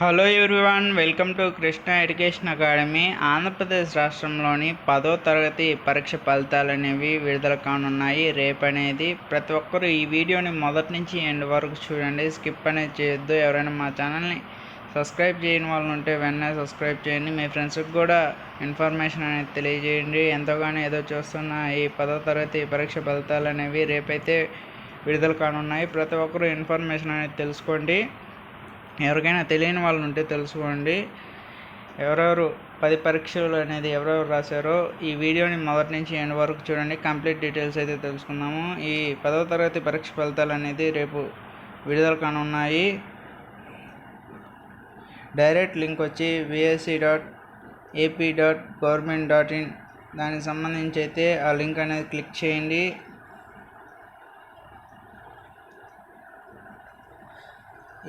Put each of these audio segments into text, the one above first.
Hello everyone welcome to Krishna education academy Andhra Pradesh రాష్ట్రంలోని పదో తరగతి పరీక్ష ఫలితాలు అనేవి విడుదల కానున్నాయి. రేపనేది అనేది ప్రతి ఒక్కరూ ఈ వీడియోని మొదటి నుంచి ఎండ్ వరకు చూడండి. స్కిప్ అనేది చేయొద్దు. ఎవరైనా మా ఛానల్ని సబ్స్క్రైబ్ చేయని వాళ్ళు ఉంటే వెంటనే సబ్స్క్రైబ్ చేయండి. మీ ఫ్రెండ్స్కి కూడా ఇన్ఫర్మేషన్ అనేది తెలియజేయండి. ఎంతోగానో ఏదో చూస్తున్న ఈ పదో తరగతి పరీక్ష ఫలితాలు అనేవి రేపైతే విడుదల కానున్నాయి. ప్రతి ఒక్కరూ ఇన్ఫర్మేషన్ అనేది తెలుసుకోండి. ఎవరికైనా తెలియని వాళ్ళు ఉంటే తెలుసుకోండి. ఎవరెవరు పది పరీక్షలు అనేది ఎవరెవరు రాశారో ఈ వీడియోని మొదటి నుంచి ఎండ్ వరకు చూడండి. కంప్లీట్ డీటెయిల్స్ అయితే తెలుసుకుందాము. ఈ పదవ తరగతి పరీక్ష ఫలితాలు అనేది రేపు విడుదల కానున్నాయి. డైరెక్ట్ లింక్ వచ్చి BSE dot AP dot government dot in దానికి సంబంధించి అయితే ఆ లింక్ అనేది క్లిక్ చేయండి.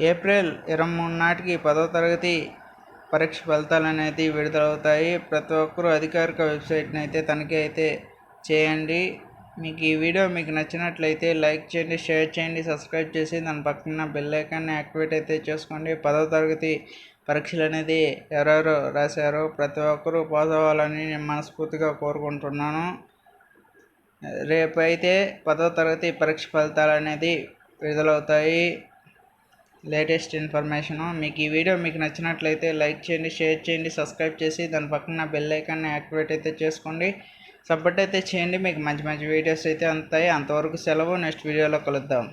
ఏప్రిల్ ఇరవై మూడు నాటికి పదో తరగతి పరీక్ష ఫలితాలు అనేది విడుదలవుతాయి. ప్రతి ఒక్కరూ అధికారిక వెబ్సైట్ని అయితే తనిఖీ అయితే చేయండి. మీకు ఈ వీడియో మీకు నచ్చినట్లయితే లైక్ చేయండి షేర్ చేయండి సబ్స్క్రైబ్ చేసి దాని పక్కన బెల్ ఐకాన్ని యాక్టివేట్ అయితే చేసుకోండి. పదో తరగతి పరీక్షలు అనేది ఎవరెవరు రాశారో ప్రతి ఒక్కరూ పాస్ అవ్వాలని నేను మనస్ఫూర్తిగా కోరుకుంటున్నాను. రేపైతే పదో తరగతి పరీక్ష ఫలితాలు అనేది విడుదలవుతాయి. Latest information. మీకు ఈ వీడియో మీకు నచ్చినట్లయితే లైక్ చేయండి షేర్ చేయండి సబ్స్క్రైబ్ చేసి దాని పక్కన బెల్ ఐకాన్ని యాక్టివేట్ అయితే చేసుకోండి. సపోర్ట్ అయితే చేయండి. మీకు మంచి మంచి వీడియోస్ అయితే అందుతాయి అంతవరకు సెలవు. నెక్స్ట్ వీడియోలో కలుద్దాం.